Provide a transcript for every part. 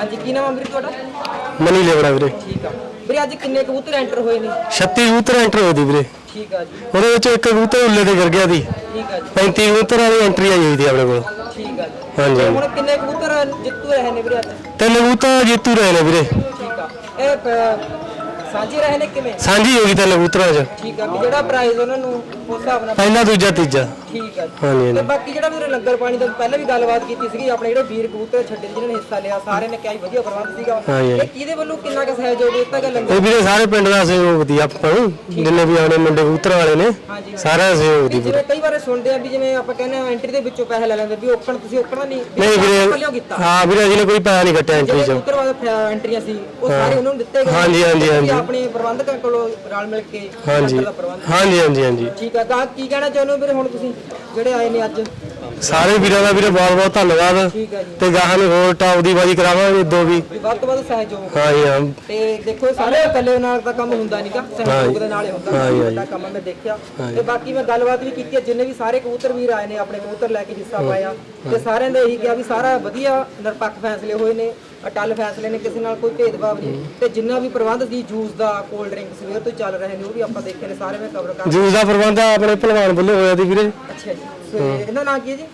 ਹਾਂਜੀ ਕੀ ਨਾਮ ਵੀਰੇ ਤੁਹਾਡਾ? ਮਨੀ ਲੈਵੜਾ ਵੀਰੇ। ਠੀਕ ਆ। ਵੀਰੇ ਅੱਜ ਕਿੰਨੇ ਕਬੂਤਰ ਐਂਟਰ ਹੋਏ ਨੇ? 36 ਕਬੂਤਰ ਐਂਟਰ ਹੋਈ ਦੀ ਵੀਰੇ। ਠੀਕ ਆ ਜੀ। ਉਹਦੇ ਵਿੱਚ ਇੱਕ ਕਬੂਤਰ ਉੱਲੇ ਤੇ ਗਿਰ ਗਿਆ ਦੀ ਠੀਕ ਆ ਜੀ। 35 ਕਬੂਤਰ ਵਾਲੀ ਐਂਟਰੀ ਆਈ ਹੋਈ ਦੀ ਆਪਣੇ ਕੋਲ। ਠੀਕ ਆ ਜੀ। ਹਾਂਜੀ। ਹੁਣ ਕਿੰਨੇ ਕਬੂਤਰ ਜਿੱਤੂ ਰਹੇ ਨੇ ਵੀਰੇ ਅੱਜ? ਤਿੰਨ ਕਬੂਤਰ ਜੀਤੂ ਰਹੇ ਨੇ ਵੀਰੇ। ਠੀਕ ਆ। ਇਹ ਪ- ਸਾਂਝੇ ਰਹੇ ਨੇ ਕਿਵੇਂ? ਸਾਂਝੀ ਹੋ ਗਈ ਤਿੰਨ ਕਬੂਤਰਾਂ 'ਚ। ਠੀਕ ਆ ਵੀ ਜਿਹੜਾ ਪ੍ਰਾਈਜ਼ ਉਹਨਾਂ ਨੂੰ ਉਸ ਹਿਸਾਬ ਨਾਲ ਪਹਿਲਾ ਦੂਜਾ ਤੀਜਾ। ਠੀਕ ਆ ਜੀ। ਹਾਂਜੀ ਤੇ ਹਾਂਜੀ ਬਾਕੀ ਜਿਹੜਾ ਵੀਰੇ ਲੰਗਰ ਪਾਣੀ ਦਾ ਪਹਿਲਾਂ ਵੀ ਗੱਲਬਾਤ ਕੀਤੀ ਸੀਗੀ ਆਪਣੇ ਜਿਹੜੇ ਵੀਰ ਕਬੂਤਰ ਛੱਡੇ ਜਿਨ੍ਹਾਂ ਨੇ ਹਿੱਸਾ ਲਿਆ ਸਾਰਿਆਂ ਨੇ ਕਿਹਾ ਸੀ ਵਧੀਆ ਪ੍ਰਬੰਧ ਸੀਗਾ। ਹਾਂਜੀ। ਇਹ ਕਿਹਦੇ ਵੱਲੋਂ ਕਿੰਨਾ ਕੁ ਸਹਿਯੋਗ ਦਿੱਤਾ ਗਿਆ ਲੰਗਰ? ਇਹ ਵੀਰੇ ਸਾਰੇ ਪਿੰਡ ਦਾ ਸਹਿਯੋਗ ਦੀ ਆਪਾਂ ਨੂੰ ਜਿੰਨੇ ਵੀ ਆਉਣੇ ਮੁੰਡੇ ਕਬੂਤਰ ਵਾਲੇ ਨੇ ਹਾਂਜੀ ਸਾਰਾ ਸਹਿਯੋਗ ਦੀ ਜਿਵੇਂ ਕਈ ਵਾਰ ਸੁਣਦੇ ਆ ਵੀ ਜਿਵੇਂ ਆਪਾਂ ਕਹਿੰਦੇ ਆ ਐਂਟਰੀ ਦੇ ਵਿੱਚੋਂ ਪੈਸੇ ਲੈ ਲੈਂਦੇ ਵੀ ਓਕਣ ਤੁਸੀਂ ਓਕਣਾ ਨਹੀਂ ਨਹੀਂ ਵੀਰੇ ਕੀਤਾ? ਹਾਂ ਵੀਰੇ ਅਸੀਂ ਨੇ ਕੋਈ ਪੈਸਾ ਨਹੀਂ ਕੱਟਿਆ ਐਂਟਰੀ ਜਿਹੜੇ 'ਚ। ਕਬੂਤਰ ਵਾਲੇ ਐਂਟਰੀਆਂ ਸੀ ਉਹ ਸਾਰੇ ਉਹਨਾਂ ਨੂੰ ਦਿੱਤੇ ਗਏ। ਹਾਂਜੀ, ਹਾਂਜੀ, ਹਾਂਜੀ। ਆਪਣੇ ਪ੍ਰਬੰਧਕਾਂ ਕੋਲੋਂ ਰਲ ਮਿਲ ਕੇ ਹਾਂਜੀ। ਲੰਗਰ ਦਾ ਪ੍ਰਬੰਧ ਹਾਂਜੀ ਹਾਂਜੀ ਹਾਂਜੀ। ਠੀਕ ਆ ਤਾਂ ਕੀ ਕਹਿਣਾ ਚਾਹੁੰਦੇ ਹੋ ਵੀਰੇ ਹੁਣ ਤੁਸੀਂ? ਜਿਹੜੇ ਆਏ ਨੇ ਅੱਜ? ਸਾਰੇ ਵੀਰਾਂ ਦਾ ਵੀਰੇ ਬਹੁਤ ਬਹੁਤ ਧੰਨਵਾਦ। ਠੀਕ ਆ ਜੀ। ਤੇ ਗਾਹਾਂ ਨੂੰ ਹੋਰ ਟਾਪ ਦੀ ਬਾਜੀ ਕਰਾਵਾਂਗੇ ਦੋ ਵੀ। ਵੀ ਵੱਧ ਤੋਂ ਵੱਧ ਸਹਿਯੋਗ ਹਾਂਜੀ ਹਾਂ ਤੇ ਦੇਖੋ ਇਹ ਸਾਰੇ ਇਕੱਲੇ ਨਾਲ ਤਾਂ ਕੰਮ ਹੁੰਦਾ ਨਹੀਂਗਾ ਸਹਿਯੋਗ ਦੇ ਨਾਲ ਹੀ ਹੁੰਦਾ। ਹਾਂਜੀ, ਵੱਡਾ ਕੰਮ ਆ, ਮੈਂ ਦੇਖਿਆ। ਤੇ ਬਾਕੀ ਮੈਂ ਗੱਲਬਾਤ ਵੀ ਕੀਤੀ ਹੈ। ਜਿੰਨੇ ਵੀ ਸਾਰੇ ਕਬੂਤਰ ਵੀਰ ਆਏ ਨੇ ਆਪਣੇ ਕਬੂਤਰ ਲੈ ਕੇ ਹਿੱਸਾ ਪਾਇਆ। ਤੇ ਸਾਰਿਆਂ ਨੇ ਇਹੀ ਕਿਹਾ ਵੀ ਸਾਰਾ ਵਧੀਆ ਨਿਰਪੱਖ ਫੈਸਲੇ ਹੋਏ ਨੇ। ਅਟਲ ਫੈਸਲੇ ਨੇ ਕਿਸੇ ਨਾਲ ਕੋਈ ਭੇਦਭਾਵ ਨਹੀਂ। ਤੇ ਜਿੰਨਾ ਵੀ ਪ੍ਰਬੰਧ ਸੀ ਜੂਸ ਦਾ ਕੋਲਡ ਡਰਿੰਕ ਸਵੇਰ ਤੋਂ ਚੱਲ ਰਹੇ ਨੇ ਉਹ ਵੀ ਆਪਾਂ ਦੇਖੇ ਨੇ ਸਾਰੇ ਮੈਂ ਕਵਰ ਕਰ ਜੂਸ ਦਾ ਪ੍ਰਬੰਧ ਆਪਣੇ ਭਲਵਾਨ ਵੱਲੋਂ ਹੋਇਆ ਸੀ ਵੀਰੇ। ਅੱਛਾ ਜੀ। ਤੇ ਇਹਦਾ ਨਾਂ ਕੀ ਹੈ ਜੀ?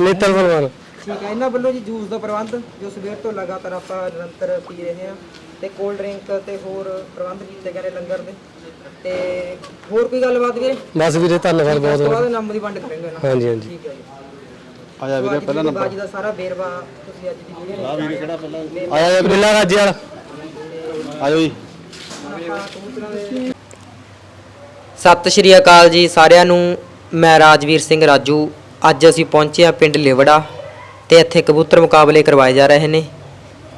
ਨੇਤਰ ਭਲਵਾਨ। ਠੀਕ ਹੈ ਇਹਨਾਂ ਵੱਲੋਂ ਜੀ ਜੂਸ ਦਾ ਪ੍ਰਬੰਧ ਜੋ ਸਵੇਰ ਤੋਂ ਲਗਾਤਾਰ ਆਪਾਂ ਨਿਰੰਤਰ ਪੀ ਰਹੇ ਹਾਂ। ਤੇ ਕੋਲਡ ਡਰਿੰਕ ਤੇ ਹੋਰ ਪ੍ਰਬੰਧ ਕੀਤੇ ਗਏ ਨੇ ਲੰਗਰ ਦੇ। ਤੇ ਹੋਰ ਕੋਈ ਗੱਲਬਾਤ ਵੀਰੇ? ਬਸ ਵੀਰੇ ਧੰਨਵਾਦ ਬਹੁਤ ਤੋਂ ਬਾਅਦ ਨਾਮ ਦੀ ਵੰਡ ਕਰਾਂਗੇ ਹਾਂਜੀ ਹਾਂਜੀ। ਠੀਕ ਹੈ ਜੀ। ਆਇਆ ਵੀਰੇ ਪਹਿਲਾ ਨੰਬਰ ਬਾਜੀ ਦਾ ਸਾਰਾ ਬੇਰਵਾ ਤੁਸੀਂ ਅੱਜ ਦੀ ਵੀਡੀਓ ਆ। ਵੀਰੇ ਕਿਹੜਾ ਪਹਿਲਾਂ? ਆਇਆ ਬਿੱਲਾ ਰਾਜੇ ਵਾਲਾ। ਆਜੋ ਜੀ। ਸਤਿ ਸ਼੍ਰੀ ਅਕਾਲ ਜੀ ਸਾਰਿਆਂ ਨੂੰ। ਮੈਂ ਰਾਜਵੀਰ ਸਿੰਘ ਰਾਜੂ। ਅੱਜ ਅਸੀਂ ਪਹੁੰਚੇ ਹਾਂ ਪਿੰਡ ਲਿਵੜਾ ਤੇ ਇੱਥੇ ਕਬੂਤਰ ਮੁਕਾਬਲੇ ਕਰਵਾਏ ਜਾ ਰਹੇ ਨੇ।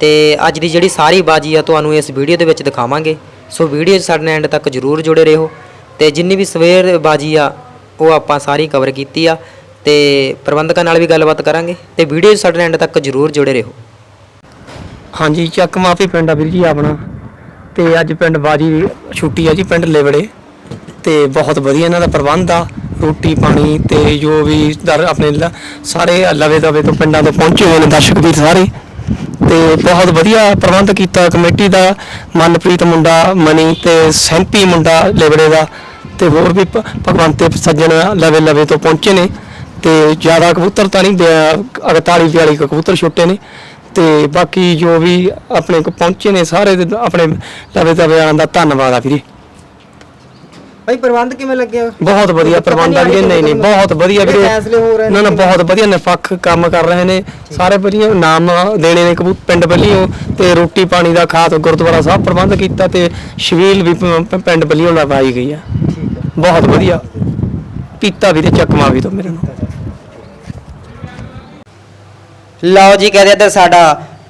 ਤੇ ਅੱਜ ਦੀ ਜਿਹੜੀ ਸਾਰੀ ਬਾਜੀ ਆ ਤੁਹਾਨੂੰ ਇਸ ਵੀਡੀਓ ਦੇ ਵਿੱਚ ਦਿਖਾਵਾਂਗੇ। ਸੋ ਵੀਡੀਓ 'ਚ ਸਾਡੇ ਨਾਲ ਐਂਡ ਤੱਕ ਜਰੂਰ ਜੁੜੇ ਰਹੋ। ਤੇ ਜਿੰਨੀ ਵੀ ਸਵੇਰ ਬਾਜੀ ਆ ਉਹ ਆਪਾਂ ਸਾਰੀ ਕਵਰ ਕੀਤੀ ਆ। ਤੇ ਪ੍ਰਬੰਧਕਾਂ ਨਾਲ ਵੀ ਗੱਲਬਾਤ ਕਰਾਂਗੇ ਤੇ ਵੀਡੀਓ ਸਾਡੇ ਐਂਡ ਤੱਕ ਜਰੂਰ ਜੁੜੇ ਰਹੋ। ਹਾਂਜੀ, ਚੱਕ ਮਾਫੀ ਪਿੰਡ ਆ ਵੀਰ ਜੀ ਆਪਣਾ। ਤੇ ਅੱਜ ਪਿੰਡ ਬਾਜੀ ਛੁੱਟੀ ਆ ਜੀ, ਪਿੰਡ ਲੇਵੜੇ। ਤੇ ਬਹੁਤ ਵਧੀਆ ਇਹਨਾਂ ਦਾ ਪ੍ਰਬੰਧ ਆ, ਰੋਟੀ, ਪਾਣੀ ਤੇ ਜੋ ਵੀ ਦਰ ਆਪਣੇ ਸਾਰੇ ਲਵੇ ਦਵੇ ਤੋਂ ਪਿੰਡਾਂ ਤੋਂ ਪਹੁੰਚੇ ਹੋਏ ਨੇ ਦਰਸ਼ਕ ਵੀਰ ਸਾਰੇ। ਤੇ ਬਹੁਤ ਵਧੀਆ ਪ੍ਰਬੰਧ ਕੀਤਾ ਕਮੇਟੀ ਦਾ, ਮਨਪ੍ਰੀਤ ਮੁੰਡਾ, ਮਨੀ ਤੇ ਸੈਂਪੀ ਮੁੰਡਾ ਲੇਬੜੇ ਦਾ। ਤੇ ਹੋਰ ਵੀ ਭ- ਸੱਜਣ ਲਵੇ ਲਵੇ ਤੋਂ ਪਹੁੰਚੇ ਨੇ। ਤੇ ਜ਼ਿਆਦਾ ਕਬੂਤਰ ਤਾਂ ਨਹੀਂ 48 42 ਕਬੂਤਰ ਛੋਟੇ ਨੇ। ਤੇ ਬਾਕੀ ਜੋ ਵੀ ਆਪਣੇ ਕੋ ਪਹੁੰਚੇ ਨੇ ਸਾਰੇ ਦੇ ਆਪਣੇ ਲਵੇ ਦਵੇ ਵਾਲਿਆਂ ਦਾ ਧੰਨਵਾਦ ਆ ਵੀਰੇ। ਭਾਈ ਪ੍ਰਬੰਧ ਕਿਵੇਂ ਲੱਗਿਆ? ਬਹੁਤ ਵਧੀਆ ਪ੍ਰਬੰਧ ਆ ਵੀਰੇ। ਨਹੀਂ ਨਹੀਂ ਬਹੁਤ ਵਧੀਆ ਵੀਰੇ। ਫੈਸਲੇ ਹੋ ਰਹੇ ਨਾ ਨਾ ਬਹੁਤ ਵਧੀਆ ਨਿਰਪੱਖ ਕੰਮ ਕਰ ਰਹੇ ਨੇ। ਸਾਰੇ ਵਧੀਆ ਨਾਮ ਦੇਣੇ ਨੇ ਕਬੂ ਪਿੰਡ ਵੱਲੋਂ ਤੇ ਰੋਟੀ ਪਾਣੀ ਦਾ ਖਾਸ ਗੁਰਦੁਆਰਾ ਸਾਹਿਬ ਪ੍ਰਬੰਧ ਕੀਤਾ ਤੇ ਸ਼ਵੀਲ ਵੀ ਪਿੰਡ ਵੱਲੋਂ ਲਵਾਈ ਗਈ ਆ। ਬਹੁਤ ਵਧੀਆ। ਪੀਤਾ ਵੀਰੇ ਚੱਕਮਾ ਵੀ ਤੋਂ ਮੇਰੇ ਨੂੰ। ਲਓ ਜੀ ਕਹਿੰਦੇ ਇੱਧਰ ਸਾਡਾ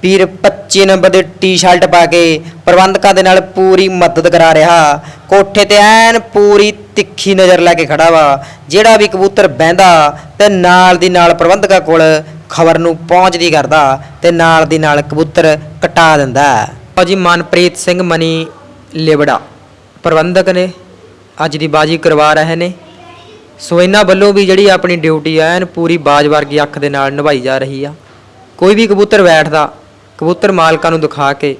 ਵੀਰ 25 ਨੰਬਰ ਦੇ ਟੀ-ਸ਼ਰਟ ਪਾ ਕੇ ਪ੍ਰਬੰਧਕਾਂ ਦੇ ਨਾਲ ਪੂਰੀ ਮਦਦ ਕਰਾ ਰਿਹਾ। ਕੋਠੇ ਤੇ ਐਨ ਪੂਰੀ ਤਿੱਖੀ ਨਜ਼ਰ ਲੈ ਕੇ ਖੜਾ ਵਾ, ਜਿਹੜਾ ਵੀ ਕਬੂਤਰ ਬਹਿੰਦਾ ਤੇ ਨਾਲ ਦੀ ਨਾਲ ਪ੍ਰਬੰਧਕਾਂ ਕੋਲ ਖਬਰ ਨੂੰ ਪਹੁੰਚਦੀ ਕਰਦਾ ਤੇ ਨਾਲ ਦੀ ਨਾਲ ਕਬੂਤਰ ਕਟਾ ਦਿੰਦਾ। ਲਓ ਜੀ, ਮਨਪ੍ਰੀਤ ਸਿੰਘ ਮਨੀ ਲਿਬੜਾ, ਪ੍ਰਬੰਧਕ ਨੇ ਅੱਜ ਦੀ ਬਾਜੀ ਕਰਵਾ ਰਹੇ ਨੇ। ਸੋ ਇਹਨਾਂ ਵੱਲੋਂ ਵੀ ਜਿਹੜੀ ਆਪਣੀ ਡਿਊਟੀ ਐਨ ਪੂਰੀ ਬਾਜ ਵਰਗੀ ਅੱਖ ਦੇ ਨਾਲ ਨਿਭਾਈ ਜਾ ਰਹੀ ਆ। ਕੋਈ ਵੀ ਕਬੂਤਰ ਬੈਠਦਾ, ਕਬੂਤਰ ਮਾਲਕਾਂ ਨੂੰ ਦਿਖਾ ਕੇ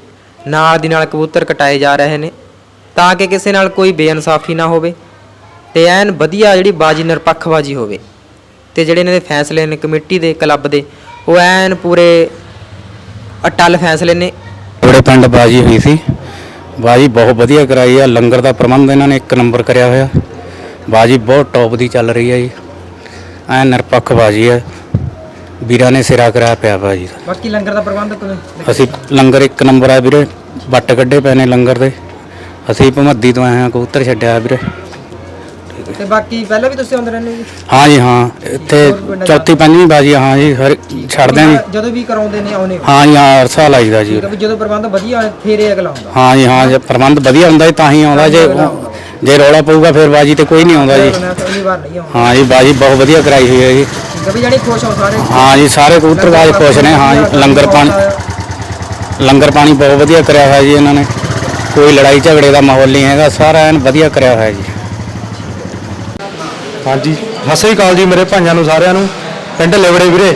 ਨਾਲ ਦੀ ਨਾਲ ਕਬੂਤਰ ਕਟਾਏ ਜਾ ਰਹੇ ਨੇ, ਤਾਂ ਕਿ ਕਿਸੇ ਨਾਲ ਕੋਈ ਬੇਇਨਸਾਫੀ ਨਾ ਹੋਵੇ ਤੇ ਐਨ ਵਧੀਆ ਜਿਹੜੀ ਬਾਜੀ ਨਿਰਪੱਖ ਬਾਜੀ ਹੋਵੇ। ਤੇ ਜਿਹੜੇ ਇਹਨਾਂ ਦੇ ਫੈਸਲੇ ਨੇ, ਕਮੇਟੀ ਦੇ, ਕਲੱਬ ਦੇ, ਉਹ ਐਨ ਪੂਰੇ ਅਟਲ ਫੈਸਲੇ ਨੇ। ਬੜੇ ਪਿੰਡ ਬਾਜੀ ਹੋਈ ਸੀ। ਬਾਜੀ ਬਹੁਤ ਵਧੀਆ ਕਰਾਈ ਆ, ਲੰਗਰ ਦਾ ਪ੍ਰਬੰਧ ਇਹਨਾਂ ਨੇ ਇੱਕ ਨੰਬਰ ਕਰਿਆ ਹੋਇਆ। ਬਾਜੀ ਬਹੁਤ ਟੌਪ ਦੀ ਚੱਲ ਰਹੀ ਹੈ ਜੀ। ਐ ਨਿਰਪੱਖ ਬਾਜੀ ਹੈ ਵੀਰਾਂ ਨੇ ਸਿਰਾ ਕਰਾਇਆ ਪਿਆ ਬਾਜੀ ਦਾ ਬਾਕੀ ਲੰਗਰ ਦਾ ਪ੍ਰਬੰਧ ਕਿਵੇਂ? ਅਸੀਂ ਲੰਗਰ ਇੱਕ ਨੰਬਰ ਆ ਵੀਰੇ ਵੱਟ ਕੱਢੇ ਪਏ ਨੇ ਲੰਗਰ ਦੇ। ਅਸੀਂ ਭਮੱਦੀ ਤੋਂ ਆਏ ਹਾਂ ਕਬੂਤਰ ਛੱਡਿਆ ਵੀਰੇ। ਤੇ ਬਾਕੀ ਪਹਿਲਾਂ ਵੀ ਤੁਸੀਂ ਆਉਂਦੇ ਰਹਿੰਦੇ ਹੋ ਜੀ? ਹਾਂ ਜੀ ਹਾਂ। ਇੱਥੇ ਚੌਥੀ ਪੰਜਵੀਂ ਬਾਜੀ ਹਾਂ ਜੀ ਹਰ ਛੱਡਦੇ ਹਾਂ ਜੀ। ਜਦੋਂ ਵੀ ਕਰਾਉਂਦੇ ਨੇ ਆਉਨੇ ਹਾਂ? ਜੀ ਹਾਂ ਅਰਸਾ ਲਾਈਦਾ ਜੀ। ਠੀਕ ਆ ਵੀ ਜਦੋਂ ਪ੍ਰਬੰਧ ਵਧੀਆ ਹੋਏ, ਫੇਰ ਇਹ ਅਗਲਾ ਆਉਂਦਾ। ਹਾਂ ਜੀ ਹਾਂ ਜੇ ਪ੍ਰਬੰਧ ਵਧੀਆ ਹੁੰਦਾ ਜੀ ਤਾਂ ਹੀ ਆਉਂਦਾ। ਜੇ ਜੇ ਰੌਲਾ ਪਊਗਾ ਫਿਰ ਬਾਜੀ ਤੇ ਕੋਈ ਨਹੀਂ ਆਉਂਦਾ ਜੀ। ਮੈਂ ਪਹਿਲੀ ਵਾਰ ਨਹੀਂ ਆਉਂਦਾ। ਹਾਂ ਜੀ ਬਾਜੀ ਬਹੁਤ ਵਧੀਆ ਕਰਾਈ ਹੋਈ ਹੈ ਜੀ। ਠੀਕ ਆ ਵੀ ਜਿਹੜੇ ਖੁਸ਼ ਹੋ ਸਾਰੇ? ਹਾਂ ਜੀ ਸਾਰੇ ਕਬੂਤਰ ਬਾਜ ਖੁਸ਼ ਨੇ ਹਾਂ ਜੀ ਲੰਗਰ ਪਾਣੀ ਲੰਗਰ ਪਾਣੀ ਬਹੁਤ ਵਧੀਆ ਕਰਿਆ ਹੋਇਆ ਜੀ ਇਹਨਾਂ ਨੇ। ਕੋਈ ਲੜਾਈ ਝਗੜੇ ਦਾ ਮਾਹੌਲ ਨਹੀਂ ਹੈਗਾ ਸਾਰਾ ਐਨ ਵਧੀਆ ਕਰਿਆ ਹੋਇਆ ਜੀ। ਹਾਂਜੀ ਸਤਿ ਸ੍ਰੀ ਅਕਾਲ ਜੀ ਮੇਰੇ ਭਾਈਆਂ ਨੂੰ ਸਾਰਿਆਂ ਨੂੰ। ਪਿੰਡ ਲਿਵੜੇ ਵੀਰੇ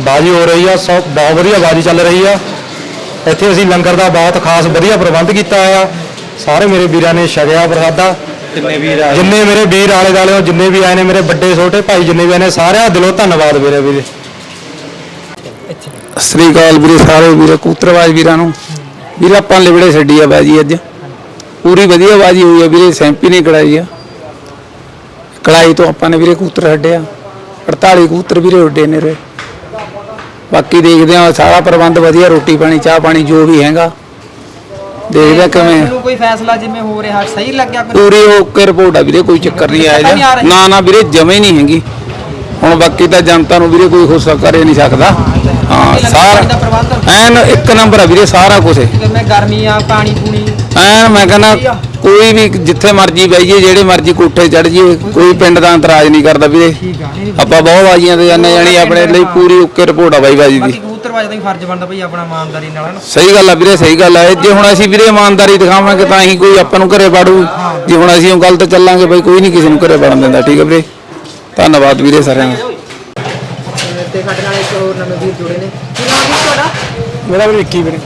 ਬਾਜੀ ਹੋ ਰਹੀ ਆ ਸਭ ਬਹੁਤ ਵਧੀਆ ਬਾਜੀ ਚੱਲ ਰਹੀ ਆ। ਇੱਥੇ ਅਸੀਂ ਲੰਗਰ ਦਾ ਬਹੁਤ ਖਾਸ ਵਧੀਆ ਪ੍ਰਬੰਧ ਕੀਤਾ ਹੋਇਆ। ਸਾਰੇ ਮੇਰੇ ਵੀਰਾਂ ਨੇ ਛਕਿਆ ਪ੍ਰਸਾਦਾ। ਕਿੰਨੇ ਵੀਰ ਆਏ। ਜਿੰਨੇ ਮੇਰੇ ਵੀਰ ਆਲੇ ਦਾਲੇ ਜਿੰਨੇ ਵੀ ਆਏ ਨੇ ਮੇਰੇ ਵੱਡੇ ਛੋਟੇ ਭਾਈ ਜਿੰਨੇ ਵੀ ਆਏ ਨੇ ਸਾਰਿਆਂ ਦਾ ਦਿਲੋਂ ਧੰਨਵਾਦ ਵੀਰੇ ਵੀਰੇ। ਸ੍ਰੀ ਅਕਾਲ ਵੀਰੇ ਸਾਰੇ ਵੀਰੇ ਕੂਤਰਵਾਜ ਵੀਰਾਂ ਨੂੰ। ਵੀਰੇ ਆਪਾਂ ਲਿਬੜੇ ਛੱਡੀ ਆ ਬਾਜੀ ਅੱਜ। ਪੂਰੀ ਵਧੀਆ ਬਾਜੀ ਹੋਈ ਆ ਵੀਰੇ ਸੈਂਪੀ ਨੇ ਕੜਾਈ ਆ। ਕੜਾਈ ਤੋਂ ਆਪਾਂ ਨੇ ਵੀਰੇ ਕੂਤਰ ਛੱਡਿਆ। 48 ਕੂਤਰ ਵੀਰੇ ਉੱਡੇ ਨੇ ਰੇ ਬਾਕੀ ਦੇਖਦੇ ਆ ਸਾਰਾ ਪ੍ਰਬੰਧ ਵਧੀਆ ਰੋਟੀ ਪਾਣੀ ਚਾਹ ਪਾਣੀ ਜੋ ਵੀ ਹੈਗਾ। ਦੇਖਦੇ ਕਿਵੇਂ ਤੁਹਾਨੂੰ ਕੋਈ ਫੈਸਲਾ ਜਿਵੇਂ ਹੋ ਰਿਹਾ ਸਹੀ ਲੱਗਿਆ ਕੋਈ ਪੂਰੀ ਓਕੇ ਰਿਪੋਰਟ ਆ ਵੀਰੇ ਕੋਈ ਚੱਕਰ ਨਹੀਂ ਆਇਆ? ਨਾ ਨਾ ਵੀਰੇ ਜਮੇ ਨਹੀਂ ਹੈਗੀ। ਹੁਣ ਬਾਕੀ ਤਾਂ ਜਨਤਾ ਨੂੰ ਵੀਰੇ ਕੋਈ ਗੁੱਸਾ ਕਰੇ ਨਹੀਂ ਸਕਦਾ। ਹਾਂ ਸਾਰਾ ਪ੍ਰਬੰਧ ਐਨ ਇੱਕ ਨੰਬਰ ਆ ਵੀਰੇ ਸਾਰਾ ਕੁਝ ਜਿਵੇਂ ਗਰਮੀ ਆ ਪਾਣੀ ਪੂਣੀ ਐਨ ਮੈਂ ਕਹਿੰਦਾ ਕੋਈ ਵੀ ਜਿੱਥੇ ਮਰਜ਼ੀ ਬਈਏ ਜਿਹੜੇ ਮਰਜ਼ੀ ਕੋਠੇ ਚੜ ਜਾਈਏ ਕੋਈ ਪਿੰਡ ਦਾ ਇਤਰਾਜ਼ ਨਹੀਂ ਕਰਦਾ ਵੀਰੇ। ਠੀਕ ਆ ਨਹੀਂ ਆਪਾਂ ਬਹੁਤ ਬਾਜੀਆਂ ਤੇ ਜਾਂਦੇ ਜਾਣੀ ਆਪਣੇ ਲਈ ਪੂਰੀ ਓਕੇ ਰਿਪੋਰਟ ਆ ਬਾਈ ਬਾਜੀ ਦੀ। ਕਬੂਤਰਬਾਜ਼ ਦਾ ਵੀ ਫਰਜ਼ ਬਣਦਾ ਬਈ ਆਪਣਾ ਇਮਾਨਦਾਰੀ ਨਾਲ ਹਨਾ? ਸਹੀ ਗੱਲ ਆ ਵੀਰੇ ਸਹੀ ਗੱਲ ਆ। ਜੇ ਹੁਣ ਅਸੀਂ ਵੀਰੇ ਇਮਾਨਦਾਰੀ ਦਿਖਾਵਾਂਗੇ ਤਾਂ ਹੀ ਕੋਈ ਆਪਾਂ ਨੂੰ ਘਰੇ ਵੜੂ। ਜੇ ਹੁਣ ਅਸੀਂ ਉਹ ਗਲਤ ਚੱਲਾਂਗੇ ਬਈ ਕੋਈ ਨਹੀਂ ਕਿਸੇ ਨੂੰ ਘਰੇ ਵੜਨ ਦਿੰਦਾ ਠੀਕ ਹੈ ਵੀਰੇ? ਧੰਨਵਾਦ ਵੀਰੇ ਸਾਰਿਆਂ ਦਾ। ਤੇ ਸਾਡੇ ਨਾਲ ਇੱਕ ਹੋਰ ਨਵੇਂ ਵੀਰ ਜੁੜੇ ਨੇ। ਕੀ ਨਾਮ ਹੈ ਤੁਹਾਡਾ? ਮੇਰਾ ਵੀ ਰਿੱਕੀ ਵੀਰੇ।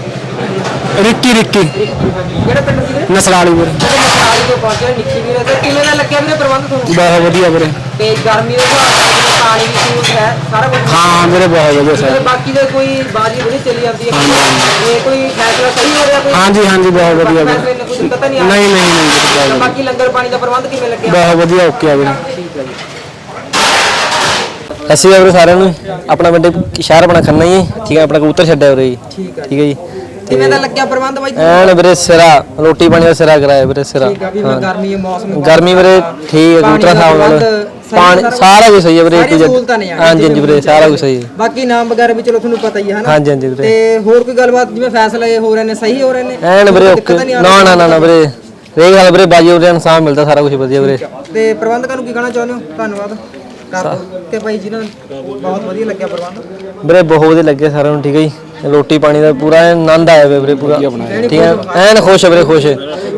ਰਿੱਕੀ ਰਿੱਕੀ। ਕਿਹੜਾ ਪਿੰਡ ਸੀ ਵੀਰੇ? ਨਸਲਾਲੀ ਵੀਰੇ। ਜਿਹੜੇ ਮਸਾਲੀ ਤੋਂ ਪਹੁੰਚੇ ਨਿੱਕੀ ਵੀਰੇ ਤੇ ਕਿਵੇਂ ਦਾ ਲੱਗਿਆ ਵੀਰੇ ਪ੍ਰਬੰਧ ਤੁਹਾਨੂੰ? ਬਹੁਤ ਵਧੀਆ ਵੀਰੇ। ਤੇ ਗਰਮੀ ਦੇ ਹਿਸਾਬ ਨਾਲ ਪਾਣੀ ਦੀ ਸਹੂਲਤ ਹੈ ਸਾਰਾ ਕੁਝ ਹਾਂ ਵੀਰੇ ਬਹੁਤ ਵਧੀਆ ਤੇ ਸਰ। ਬਾਕੀ ਦੇ ਕੋਈ ਬਾਜੀ ਵਧੀਆ ਚੱਲੀ ਜਾਂਦੀ ਹੈ ਤੇ ਕੋਈ ਫੈਸਲਾ ਸਹੀ ਹੋ ਰਿਹਾ ਕੋਈ? ਹਾਂਜੀ ਹਾਂਜੀ ਬਹੁਤ ਵਧੀਆ। ਵੀਰੇ ਫੈਸਲੇ ਨਾਲ ਕੋਈ ਦਿੱਕਤ ਤਾਂ ਨਹੀਂ ਆ ਨਹੀਂ ਨਹੀਂ ਨਹੀਂ ਵੀਰੇ, ਬਹੁਤ ਤੇ ਵਧੀਆ। ਬਾਕੀ ਲੰਗਰ ਪਾਣੀ ਦਾ ਪ੍ਰਬੰਧ ਕਿਵੇਂ ਲੱਗਿਆ? ਬਹੁਤ ਵਧੀਆ ਓਕੇ ਆ ਵੀਰੇ। ਠੀਕ ਹੈ ਜੀ। ਅਸੀਂ ਵੀਰੇ ਸਾਰਿਆਂ ਨੂੰ ਆਪਣਾ ਵੱਡੇ ਸ਼ਹਿਰ ਆਪਣਾ ਖੰਨਾ ਹੀ ਹੈ ਠੀਕ ਹੈ ਆਪਣਾ ਕਬੂਤਰ ਛੱਡਿਆ ਵੀਰੇ ਜੀ। ਠੀਕ ਹੈ ਹੈ ਜੀ। ਕਿਵੇਂ ਦਾ ਲੱਗਿਆ ਪ੍ਰਬੰਧ ਬਾਈ ਐਨ ਵੀਰੇ ਸਿਰਾ ਰੋਟੀ ਪਾਣੀ ਦਾ ਸਿਰਾ ਕਰਾਇਆ ਵੀਰੇ ਸਿਰਾ। ਠੀਕ ਆ ਵੀ ਹੁਣ ਗਰਮੀ ਹੈ ਮੌਸਮ ਗਰਮੀ ਵੀਰੇ ਠੀਕ ਹੈ ਕਬੂਤਰਾਂ ਦਾ ਹਿਸਾਬ ਨਾਲ ਪਾਣੀ ਸਾਰਾ- ਕੁਝ ਸਹੀ ਹੈ ਵੀਰੇ ਸਾਰੀਆਂ। ਸਹੂਲਤਾਂ ਨੇ ਯਾਰ, ਹਾਂਜੀ ਹਾਂਜੀ ਜਿਵੇਂ ਵੀਰੇ ਸਾਰਾ ਕੁਝ ਸਹੀ ਹੈ। ਬਾਕੀ ਨਾਮ ਵਗੈਰਾ ਵੀ ਚਲੋ ਤੁਹਾਨੂੰ ਪਤਾ ਹੀ ਹੈ ਹਨਾ? ਹਾਂਜੀ ਹਾਂਜੀ ਵੀਰੇ। ਤੇ ਹੋਰ ਕੋਈ ਗੱਲਬਾਤ ਜਿਵੇਂ ਫੈਸਲੇ ਹੋ ਰਹੇ ਨੇ ਸਹੀ ਹੋ ਰਹੇ ਨੇ? ਐਨ ਵੀਰੇ ਓਕੇ। ਨਾ? ਨਾ ਨਾ ਨਾ ਵੀਰੇ। ਰੇ ਗੱਲ ਵੀਰੇ ਬਾਜੀ ਵੀਰੇ ਇਨਸਾਨ ਮਿਲਦਾ ਸਾਰਾ ਕੁਝ ਵਧੀਆ ਵੀਰੇ। ਤੇ ਪ੍ਰਬੰਧਕਾਂ ਨੂੰ ਕੀ ਕਹਿਣਾ ਚਾਹੁੰਦੇ ਹੋ? ਧੰਨਵਾਦ। ਕਰ ਕਿ ਭਾਈ ਜੀ ਨੂੰ ਬਹੁਤ ਵਧੀਆ ਲੱਗਿਆ ਪ੍ਰਬੰਧ। ਵੀਰੇ ਬਹੁਤ ਵਧੀਆ ਲੱਗਿਆ ਸਾਰਿਆਂ ਨੂੰ ਠੀਕ ਹੈ ਜੀ। ਰੋਟੀ ਪਾਣੀ ਦਾ ਪੂਰਾ ਐਨ ਆਨੰਦ ਆਇਆ ਵੇ ਵੀਰੇ ਪੂਰਾ। ਠੀਕ ਹੈ? ਐਨ ਖੁਸ਼ ਹੈ ਵੀਰੇ ਖੁਸ਼।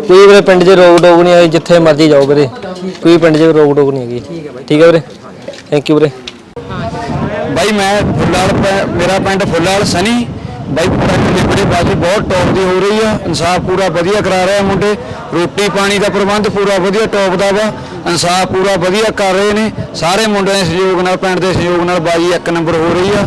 ਕੋਈ ਵੀਰੇ ਪਿੰਡ 'ਚ ਰੋਕ ਡੋਕ ਨਹੀਂ ਆਈ ਜਿੱਥੇ ਮਰਜ਼ੀ ਜਾਓ ਵੀਰੇ। ਕੋਈ ਪਿੰਡ 'ਚ ਰੋਕ ਡੋਕ ਨਹੀਂ ਹੈਗੀ। ਠੀਕ ਹੈ ਵੀਰੇ? ਥੈਂਕ ਯੂ ਵੀਰੇ। ਬਾਈ ਮੈਂ ਫੁੱਲਾਲ ਮੇਰਾ ਪਿੰਡ ਫੁੱਲਾਲ ਸਨੀ। ਬਾਈ ਪਿੰਡ ਲਿਬੜੇ ਬਾਜੀ ਬਹੁਤ ਟੌਪ ਦੀ ਹੋ ਰਹੀ ਆ। ਇਨਸਾਫ ਪੂਰਾ ਵਧੀਆ ਕਰਾ ਰਹੇ ਆ ਮੁੰਡੇ। ਰੋਟੀ ਪਾਣੀ ਦਾ ਪ੍ਰਬੰਧ ਪੂਰਾ ਵਧੀਆ ਟੌਪ ਦਾ ਵਾ। ਇਨਸਾਫ ਪੂਰਾ ਵਧੀਆ ਕਰ ਰਹੇ ਨੇ। ਸਾਰੇ ਮੁੰਡਿਆਂ ਦੇ ਸਹਿਯੋਗ ਨਾਲ ਪਿੰਡ ਦੇ ਸਹਿਯੋਗ ਨਾਲ ਬਾਜੀ ਇੱਕ ਨੰਬਰ ਹੋ ਰਹੀ ਆ।